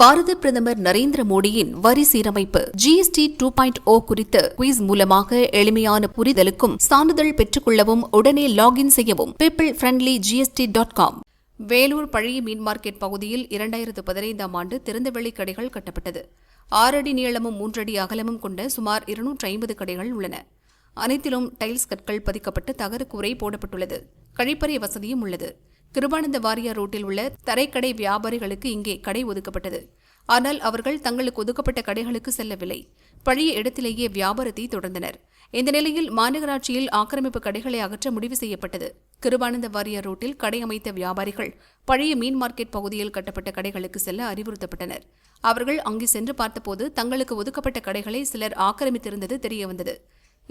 பாரத பிரதமர் நரேந்திர மோடியின் வரி சீரமைப்பு ஜிஎஸ்டி டூ பாயிண்ட் ஓ குறித்த குவிஸ் மூலமாக எளிமையான புரிதலுக்கும் சான்றிதழ் பெற்றுக்கொள்ளவும் உடனே லாகின் செய்யவும் people friendly GST dot com Vellore பழைய மீன் மார்க்கெட் பகுதியில் இரண்டாயிரத்து பதினைந்தாம் ஆண்டு திறந்தவெளி கடைகள் கட்டப்பட்டது. ஆறடி நீளமும் மூன்றடி அகலமும் கொண்ட சுமார் இருநூற்றி ஐம்பது கடைகள் உள்ளன. அனைத்திலும் டைல்ஸ் கற்கள் பதிக்கப்பட்டு தகர கூரை போடப்பட்டுள்ளது. கழிப்பறை வசதியும் உள்ளது. கிருபானந்த வாரியார் ரோட்டில் உள்ள தரைக்கடை வியாபாரிகளுக்கு இங்கே கடை ஒதுக்கப்பட்டது. ஆனால் அவர்கள் தங்களுக்கு ஒதுக்கப்பட்ட கடைகளுக்கு செல்லவில்லை. பழைய இடத்திலேயே வியாபாரத்தை தொடர்ந்தனர். இந்த நிலையில் மாநகராட்சியில் ஆக்கிரமிப்பு கடைகளை அகற்ற முடிவு செய்யப்பட்டது. கிருபானந்த வாரியார் ரோட்டில் கடை அமைத்த வியாபாரிகள் பழைய மீன் மார்க்கெட் பகுதியில் கட்டப்பட்ட கடைகளுக்கு செல்ல அறிவுறுத்தப்பட்டனர். அவர்கள் அங்கு சென்று பார்த்தபோது தங்களுக்கு ஒதுக்கப்பட்ட கடைகளை சிலர் ஆக்கிரமித்திருந்தது தெரியவந்தது.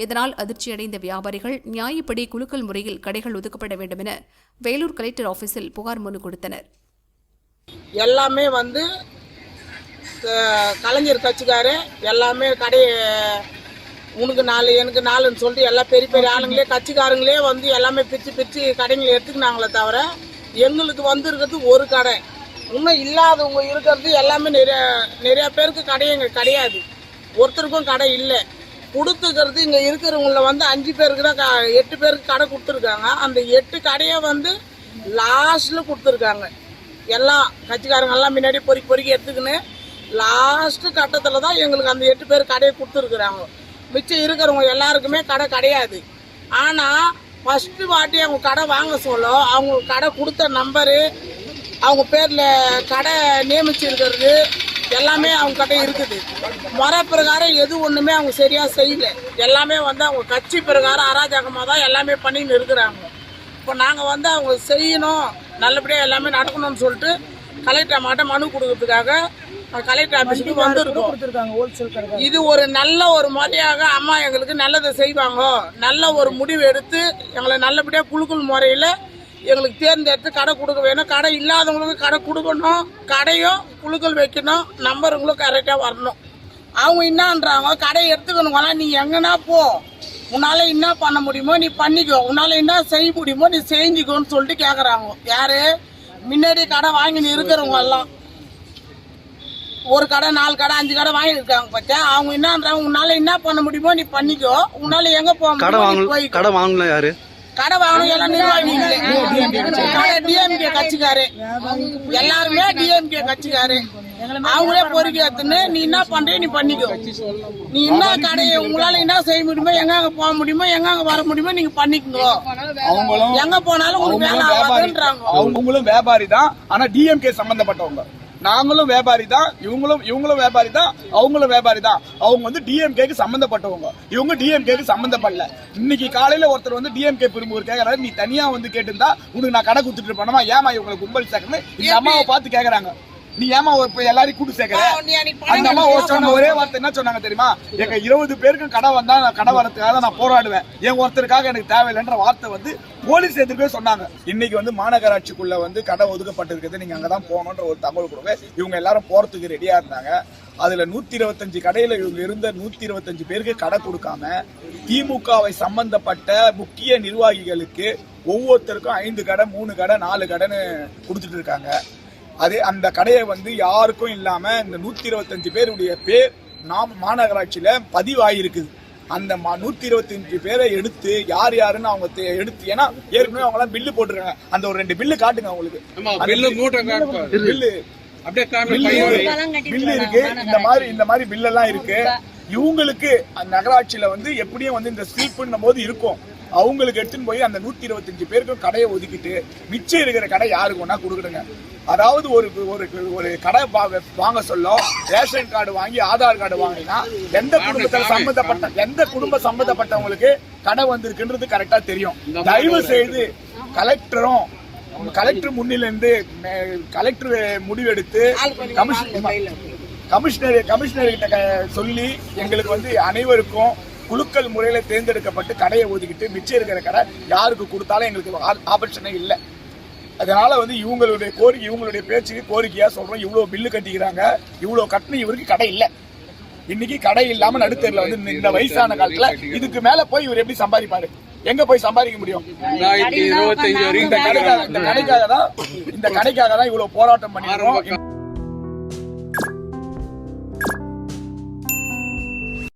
இதனால் அதிர்ச்சியடைந்த வியாபாரிகள் நியாயப்படி குலுக்கல் முறையில் கடைகள் ஒதுக்கப்பட வேண்டும் என வேலூர் கலெக்டர் ஆபீஸில் புகார் மனு கொடுத்தனர். எல்லாமே வந்து கலைஞர் கட்சிக்காரு எல்லாமே கடை உனக்கு நாலு எனக்கு நாலுன்னு சொல்லிட்டு எல்லா பெரிய பெரிய ஆளுங்களே கட்சிக்காரங்களே வந்து எல்லாமே பிரித்து பிரித்து கடைங்களை எடுத்துக்கினாங்களே தவிர எங்களுக்கு வந்து இருக்கிறது ஒரு கடை. இன்னும் இல்லாதவங்க இருக்கிறது எல்லாமே நிறைய நிறைய பேருக்கு கடை எங்க கிடையாது. ஒருத்தருக்கும் கடை இல்லை. கொடுத்துக்கிறது இங்கே இருக்கிறவங்கள வந்து அஞ்சு பேருக்கு தான் எட்டு பேருக்கு கடை கொடுத்துருக்காங்க. அந்த எட்டு கடையை வந்து லாஸ்ட்டில் கொடுத்துருக்காங்க. எல்லாம் கட்சிக்காரங்கெல்லாம் முன்னாடி பொறுக்கி பொறுக்கி எடுத்துக்கின்னு லாஸ்ட்டு கட்டத்தில் தான் எங்களுக்கு அந்த எட்டு பேர் கடையை கொடுத்துருக்குறாங்க. மிச்சம் இருக்கிறவங்க எல்லாருக்குமே கடை கிடையாது. ஆனால் ஃபஸ்ட்டு வாட்டி அவங்க கடை வாங்க சொல்ல அவங்க கடை கொடுத்த நம்பரு அவங்க பேரில் கடை நியமிச்சிருக்கிறது எல்லாமே அவங்க கிட்ட இருக்குது. முறை பிரகாரம் எது ஒன்றுமே அவங்க சரியாக செய்யல. எல்லாமே வந்து அவங்க கட்சி பிரகாரம் அராஜகமாக தான் எல்லாமே பண்ணின்னு இருக்கிறாங்க. இப்போ நாங்கள் வந்து அவங்க செய்யணும் நல்லபடியாக எல்லாமே நடக்கணும்னு சொல்லிட்டு கலெக்டர் மாட்ட மனு கொடுக்கறதுக்காக கலெக்டர் ஆஃபீஸுக்கு வந்திருக்கோம். இது ஒரு நல்ல ஒரு முறையாக அம்மா எங்களுக்கு நல்லதை செய்வாங்க. நல்ல ஒரு முடிவு எடுத்து எங்களை நல்லபடியாக குழுக்கள் முறையில் எங்களுக்கு தேர்ந்தெடுத்து கடை கொடுக்க வேணும். கடை இல்லாதவங்களுக்கு கடை கொடுக்கணும். கடையும் குழுக்கள் வைக்கணும். நம்பருங்களும் கரெக்டாக வரணும். அவங்க என்னன்றாங்க? கடை எடுத்துக்கணுங்களா? நீ எங்கன்னா போ. உன்னால என்ன பண்ண முடியுமோ நீ பண்ணிக்கோ. உன்னால என்ன செய்ய முடியுமோ நீ செஞ்சுக்கோன்னு சொல்லிட்டு கேக்குறாங்க. யாரு? முன்னாடி கடை வாங்கின்னு இருக்கிறவங்க எல்லாம். ஒரு கடை நாலு கடை அஞ்சு கடை வாங்கியிருக்காங்க பத்தியா? அவங்க என்னன்றாங்க? உன்னால என்ன பண்ண முடியுமோ நீ பண்ணிக்கோ. உன்னால எங்க போக முடியுமோ. கடை வாங்கல யாரு? கடை வாங்கணும் எல்லாம் நிர்வாகிகளே கடை டிஎம்கே கட்சிக்காரு. எல்லாருமே டிஎம்கே கட்சிக்காரு. அவங்களே பொறுக்கி எடுத்துன்னு நீ என்ன பண்றியோ நீ பண்ணிக்கோ. நீ என்ன கடையை உங்களால என்ன செய்ய முடியுமோ எங்க போக முடியுமோ எங்க வர முடியுமோ நீங்க பண்ணிக்கோ. அவங்களும் எங்க போனாலும் உங்களுக்கு வேலை ஆகாதுன்றாங்க. அவங்களும் வியாபாரி. தான். ஆனா டிஎம்கே சம்பந்தப்பட்டவங்க. நாங்களும் வியாபாரி தான் இவங்களும் இவங்களும் வியாபாரி தான் அவங்களும் வியாபாரி தான். அவங்க வந்து டிஎம்கேக்கு சம்பந்தப்பட்டவங்க. இவங்க டிஎம்கேக்கு சம்பந்தப்படல. இன்னைக்கு காலையில ஒருத்தர் வந்து டிஎம்கே பெரும்பூர் கேட்கறாரு நீ தனியா வந்து கேட்டிருந்தா உனக்கு நான் கடை கொடுத்துட்டு போனோமா ஏமா இவங்களை கும்பல் சேர்க்கணும் இந்த அம்மாவை பார்த்து கேட்கறாங்க நீ ஏமா இப்ப எல்லாரையும் கூட்டு சேர்க்கற? அந்த அம்மா ஒரு சொன்ன ஒரே வார்த்தை என்ன சொன்னாங்க தெரியுமா? எங்க இருபது பேருக்கும் கடை வந்தா நான் கடை வரதுக்காக நான் போராடுவேன். என் ஒருத்தருக்காக எனக்கு தேவையில்லைன்ற வார்த்தை வந்து போலீஸ் எதிர்க்கவே சொன்னாங்க. இன்னைக்கு வந்து மாநகராட்சிக்குள்ள வந்து கடை ஒதுக்கப்பட்டிருக்குது. நீங்க அங்கதான் போகணுன்ற ஒரு தகவல் கொடுங்க. இவங்க எல்லாரும் போறதுக்கு ரெடியா இருந்தாங்க. அதுல நூத்தி இருபத்தஞ்சு கடையில இவங்க இருந்த நூத்தி இருபத்தஞ்சு பேருக்கு கடை கொடுக்காம திமுகவை சம்பந்தப்பட்ட முக்கிய நிர்வாகிகளுக்கு ஒவ்வொருத்தருக்கும் ஐந்து கடை மூணு கடை நாலு கடைன்னு கொடுத்துட்டு இருக்காங்க. அது அந்த கடையை வந்து யாருக்கும் இல்லாம இந்த நூத்தி இருபத்தஞ்சு பேருடைய பேர் நாம் மாநகராட்சியில பதிவாயிருக்குது அந்த ம- நூத்தி இருபத்தஞ்சு பேரை எடுத்து யார் யாருன்னு அவங்க எடுத்து ஏன்னா ஏற்கனவே அவங்க எல்லாம் பில்லு போட்டிருக்காங்க. அந்த ஒரு ரெண்டு பில்லு காட்டுங்க அவங்களுக்கு. பில்லு இருக்கு. இந்த மாதிரி இந்த மாதிரி பில் எல்லாம் இருக்கு இவங்களுக்கு அந்த நகராட்சியில வந்து எப்படியும் வந்து இந்த ஸ்வீப்புன்னும் போது இருக்கும். அவங்களுக்கு எடுத்துன்னு போய் அந்த நூத்தி இருபத்தஞ்சு பேருக்கும் கடையை ஒதுக்கிட்டு மிச்சம் இருக்கிற கடை யாருக்கு வேணா கொடுக்குறங்க அதாவது ஒரு ஒரு ஒரு கடை வாங்க சொல்ல ரேஷன் கார்டு வாங்கி ஆதார் கார்டு வாங்கினா எந்த குடும்பத்தில் சம்பந்தப்பட்ட எந்த குடும்ப சம்பந்தப்பட்டவங்களுக்கு கடை வந்திருக்குன்றது கரெக்டா தெரியும். தயவு செய்து கலெக்டரும் கலெக்டர் முன்னிலிருந்து கலெக்டர் முடிவெடுத்து கமிஷன் கமிஷனர் கமிஷனர் கிட்ட க- சொல்லி எங்களுக்கு வந்து அனைவருக்கும் குலுக்கல் முறையில தேர்ந்தெடுக்கப்பட்டு கடையை ஒதுக்கிட்டு மிச்சம் இருக்கிற கடை யாருக்கு கொடுத்தாலும் எங்களுக்கு ஆபர்ஷனே இல்லை. அதனால வந்து இவங்களுடைய கோரிக்கை இவங்களுடைய பேச்சுக்கு கோரிக்கையா சொல்றோம். இவ்வளவு பில்லு கட்டிக்கிறாங்க. இவ்வளவு கட்டணம். இவருக்கு கடை இல்ல. இன்னைக்கு கடை இல்லாம நடுத்தெருல வந்து இந்த- வயசான காலத்துல இதுக்கு மேல போய் இவர் எப்படி சம்பாதிப்பாரு? எங்க போய் சம்பாதிக்க முடியும்? இந்த கடைக்காக தான் இந்த கடைக்காக தான் இவ்வளவு போராட்டம் பண்ணிருக்கோம்.